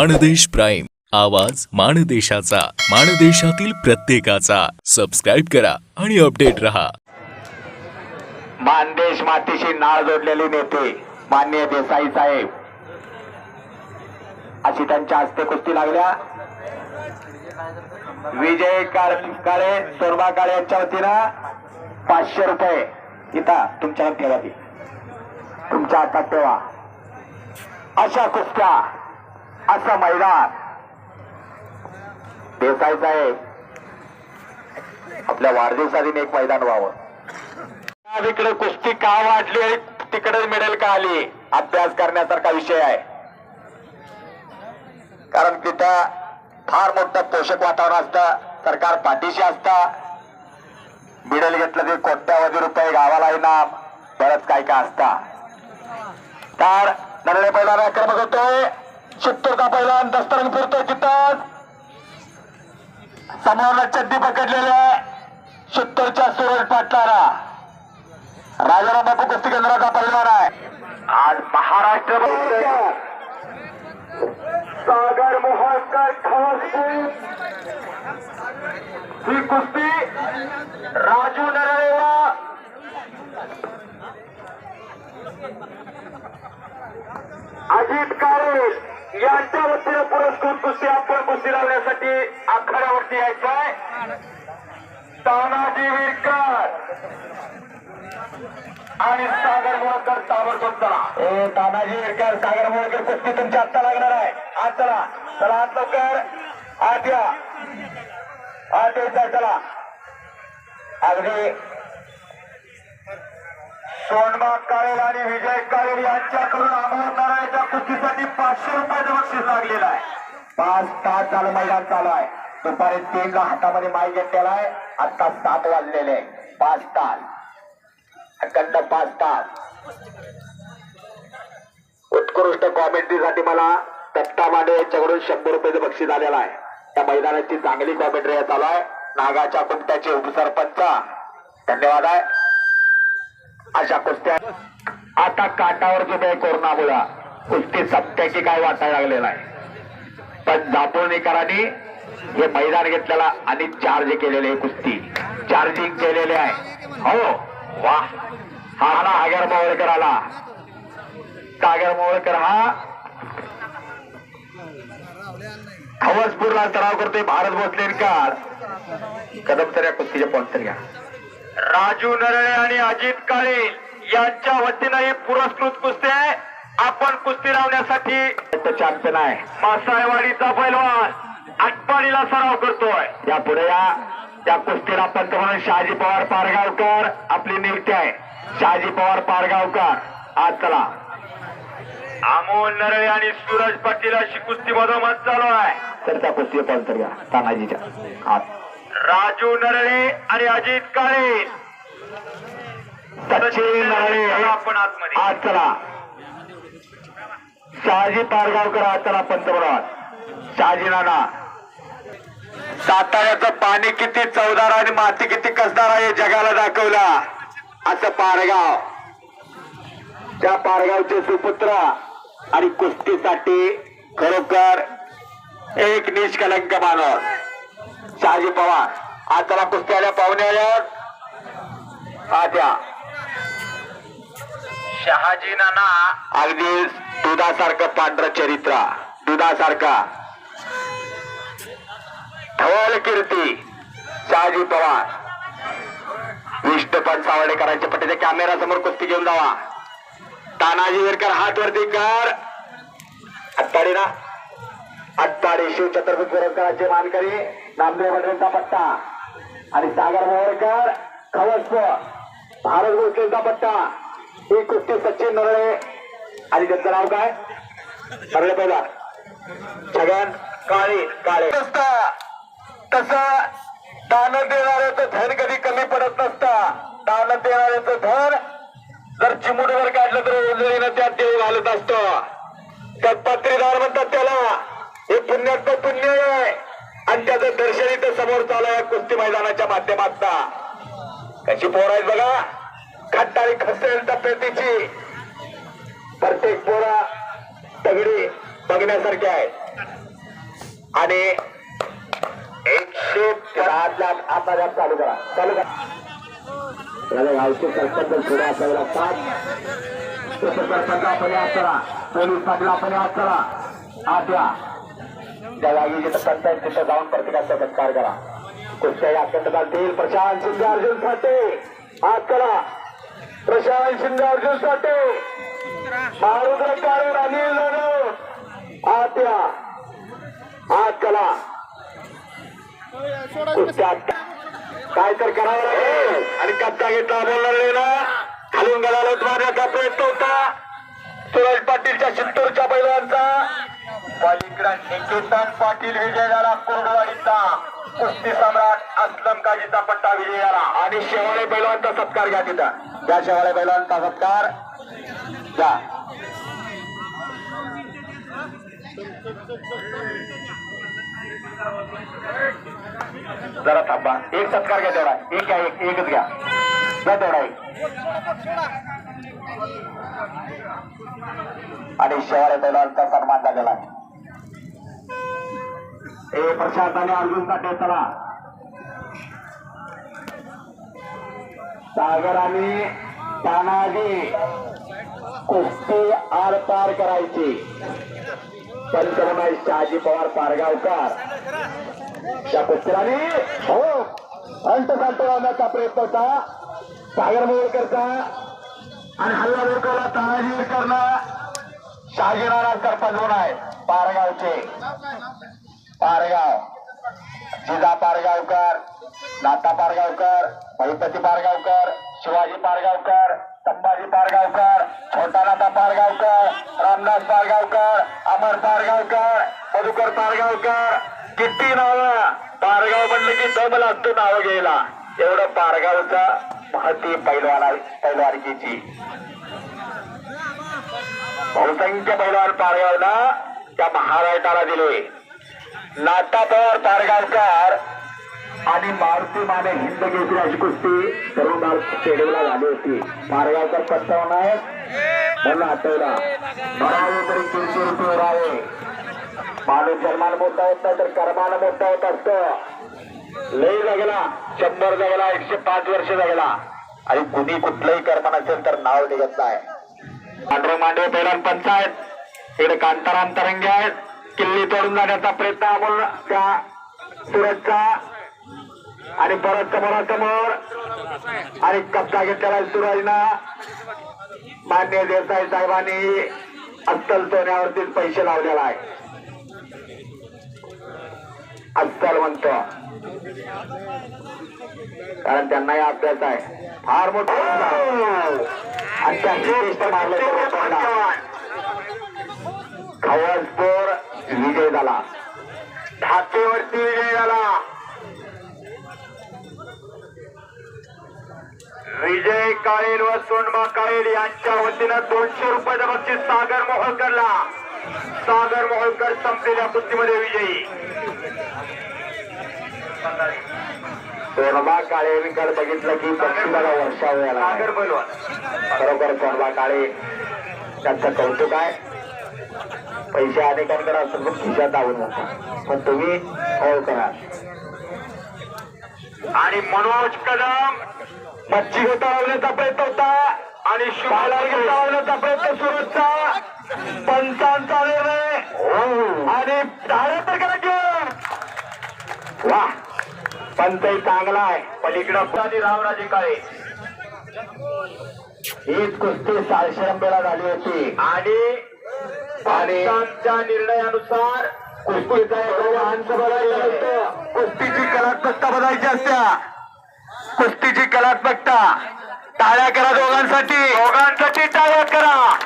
Mandesh prime. आवाज माणदेशाचा माणदेशातील प्रत्येकाचा. Subscribe करा आणि अपडेट रहा. मानदेश मातीशी नाळ जोडलेले नेते मान्य देसाई साहेब. अशी त्यांच्या हस्ते कुस्ती लागल्या. विजय काळे सोरमा काळे यांच्या वतीनं पाचशे रुपये इथं तुमच्या ठेवा ती. तुमच्या हातात ठेवा. अशा कुस्त्या असं मैदान. देसायचं आहे आपल्या वाढदिवसातील एक मैदान व्हावं. इकडे कुस्ती का वाढली आणि तिकडे मिळेल का आली? अभ्यास करण्यासारखा विषय आहे. कारण तिथं फार मोठं पोषक वातावरण असतं. सरकार पाठीशी असतं. मिडल घेतलं ते कोट्यावधी रुपये गावाला इनाम बरंच काय काय असता. तर नरळे पहिला आक्रमक होतोय. चित्तूरचा पहिला? दस्तरंग फिरतोय तिथं समोरला चड्डी पकडलेल्या चित्तूरच्या सूरज पाटलारा राजाराम बापू कुस्ती केंद्राचा पहिलवान आहे? आज महाराष्ट्र सागर मोहनकर ही कुस्ती राजू नरळेला. अजित का यांच्या वतीनं पुरस्कृत कुस्ती आपण कुस्ती लावण्यासाठी आखाड्यावरती यायचं आहे तानाजी विरकर. आणि सागर मोळकर ताबडतोब चला. ए तानाजी विरकर सागर मोळकर कुस्ती तुमच्या आत्ता लागणार आहे. आज चला. चला आज लवकर. आत या. आत यायचा चला. अगदी सोनबा काळेल आणि विजय काळेल यांच्याकडून अमोल नारायणच्या कुस्तीसाठी पाचशे रुपयाचं बक्षीस लागलेलं आहे. पाच तास झालं मैदान चालू आहे. दुपारी तीनला हातामध्ये माय घेतलेला आहे आता सात वाजलेले आहे. पाच तास. अखंड पाच तास. उत्कृष्ट कॉमेंट्रीसाठी मला दत्ता मांडे यांच्याकडून शंभर रुपयाचं बक्षीस आलेलं आहे. त्या मैदानाची चांगली कॉमेंट्री चालू आहे. नागाच्या कुंट्याचे उपसरपंच. धन्यवाद आहे. अशा कुस्त्या आता काटावर जो आहे कोरोनामुळं कुस्ती सत्याची काय वाटायला लागलेला आहे. पण जापोळणीकरांनी हे मैदान घेतलेला आणि चार्ज केलेले कुस्ती. चार्जिंग केलेले आहे. हो. वा हा आला आगर मोवळकर आला. सागर मोवळकर हा खवसपूरला सराव करतोय भारत भोसलेकर. कदम तर या कुस्तीचे पॉन्सर घ्या. राजू नरळे आणि अजित काळे यांच्या वतीनं ही पुरस्कृत कुस्ती आहे. आपण कुस्ती लावण्यासाठी चॅम्पियन आहे. मासाळवाडीचा पैलवान आटपाडीला सराव करतोय. या. पुढे या त्या कुस्तीला पंतप्रधान शहाजी पवार पारगावकर आपली नियुक्ती आहे. शहाजी पवार पारगावकर आज चला. अमोल नरळे आणि सूरज पाटील अशी कुस्ती मधोमध चालू आहे. तर त्या कुस्ती पॉइंट घ्या तानाजीच्या. आज राजू नरळे आणि अजित काळे. सचिन नरळे आपण आतमध्ये. आज चला शहाजी पारगावकर आज चला पंतप्रधान. शहाजी नाना. साताऱ्याचं पाणी किती चवदार आणि माती किती कसदार आहे जगाला दाखवला. असं पारगाव. त्या पारगावचे सुपुत्र आणि कुस्तीसाठी खरोखर एक निष्कलंक माणूस शहाजी पवार. आज त्याला कुस्ती आल्या पाहुणे आल्यावर आद्या शहाजी नाना. अगदी दुधासारखं पांढरं चरित्र. दुधासारखा. धवल कीर्ती. शहाजी पवार. विष्णू पण सावडेकरांच्या पट्टीच्या कॅमेरा समोर कुस्ती घेऊन जावा. तानाजी विरकर हात वरती कर. अत्ताडी ना. अत्ताडी शिव छत्रपती पुरस्काराचे मानकरी. नामदेव पटेलचा पट्टा. आणि सागर मोहरकर खवस्व भारत गोष्टींचा पट्टा. ही कुस्ती सचिन नरळे. आणि त्यांचं नाव काय? नरळे पहिला छगन काळे काळे. तस दान देणाऱ्याचं धन कधी कमी पडत नसता. दान देणाऱ्याचं धन जर चिमुडवर काढलं तर उजळीनं त्यात देव घालत असतो. त्यात पत्रीदार म्हणतात त्याला. हे पुण्यात पुण्य आहे. आणि त्याचं दर्शन इथं समोर चालू आहे कुस्ती मैदानाच्या माध्यमातून. कशी पोर आहेत बघा. खट्टाळी खसेल तब्येतीची प्रत्येक पोरा तगडी बघण्यासारखी आहे. आणि एकशे सात लाख आता जास्त चालू करा. चालू करा. याला गावचे सरपंच पुढे असावे लागतात. सरपंच आपण पोलीस पाटील आपण याद करा आत्या त्या जागी जिथं पंचायत तिथं जाऊन प्रत्येकाचा सत्कार करा. कुठच्याही अत्यंत चालतील प्रशांत शिंदे अर्जुन साठे. हात करा. प्रशांत शिंदे अर्जुन साठे. मारुद्र काळे अनिल जाधव आत्या हात कला काय तर करावं लागेल आणि कप्ता घेतला बोलणार ना? खालून गेला लोक मारण्याचा प्रयत्न होता. सुरज पाटीलच्या चित्तूरच्या बैलांचा. पलीकडे निकेतन पाटील विजय झाला कुर्डवाडीचा कुस्ती सम्राट असलम काजीचा पट्टा विजय झाला आणि शेवाळे बैलांचा सत्कार घ्या तिथं. त्या शेवाळे बैलांचा सत्कार. घ्या जरा थांबा. एक सत्कार घ्या तेवढा. एक घ्या एक. एकच घ्या. घ्या तेवढा एक. आणि शेवाळे बैलांचा सन्मान झालेला आहे. ए प्रशांताने अर्जुन साठे चला. सागर आणि तानाजी कुस्ती आर पार करायची. पंचरमाई शहाजी पवार पारगावकर. त्या कुस्तीराने हो अंत सांगतो लावण्याचा प्रयत्न होता. सागर मोरकरचा आणि हल्ला मोरकरला तानाजी करणार. शहाजी राणा सरपंच होऊन आहे पारगावचे. पारगाव. जिजा पारगावकर नाता पारगावकर महिपती पारगावकर शिवाजी पारगावकर संभाजी पारगावकर छोटा नाता पारगावकर रामदास पारगावकर अमर पारगावकर मधुकर पारगावकर. किती नाव? पारगाव म्हणलं की दम लागतो नाव घ्यायला. एवढं पारगावचा महती पैलवाना पैलवानकीची. बहुसंख्य पैलवान पारगावला त्या महाराष्ट्राला दिले. नाता पवार पारगावकर आणि मारुती माने हिंद केसरी अशी कुस्ती तरुण स्टेडियमला झाली होती. पारगावकर पत्ता नाही म्हणून आठवला भरावे तरी तीनशे रुपये भरावे माणूस जन्माला मोठा होत तर कर्माला मोठा होत असत. लय जगला. शंभर जगला एकशे पाच वर्ष जगला. आणि कुणी कुठलंही कर्म नसेल तर नाव निघत नाही. पांढरे मांडवे पहिला पंचायत. इकडे कांताराम तरंगे आहेत. किल्ली तोडून जाण्याचा प्रयत्न आपण त्या सुरतचा. आणि परत समोरासमोर. आणि कब्जा घेतलेला सुरजना. मान्य देसाई साहेबांनी अस्सल सोन्यावरतीच पैसे लावलेला आहे. अस्सल म्हणतो. कारण त्यांनाही अभ्यास आहे. फार मोठा आणि त्यांची टेस्ट मारले. खवसपूर विजय झाला. ठाकेवरती विजय झाला. विजय काळेल व सोनबा काळेल यांच्या वतीनं दोनशे रुपयाचं बक्षीस सागर मोहोळकरला. सागर मोहोळकर संपलेल्या कुस्तीमध्ये विजयी. सोनबा काळेंकडे बघितलं की बक्षिसाला वर्षा सागर खरोखर सोनबा काळे त्यांचं कौतुक आहे. पैसे अनेकांकडे असतात पण खिशात दावून जातात पण तुम्ही हळ करा. आणि मनोज कदम मच्छी घेता लावण्याचा प्रयत्न होता. आणि शिवाला लावण्याचा प्रयत्न सुरतचा पंचांचा निर्णय. आणि धाडे तर करा घेऊन वा पंचही चांगला आहे. पलीकडं आणि रामराजे काळे. हीच कुस्ती साळशे रंबेला झाली होती. आणि पंचांच्या निर्णयानुसार कुस्तीचा कलात्मकता बदलायची असत्या. कुस्तीची कलात्मकता. टाळ्या करा दोघांसाठी. दोघांसाठी टाळ्या करा.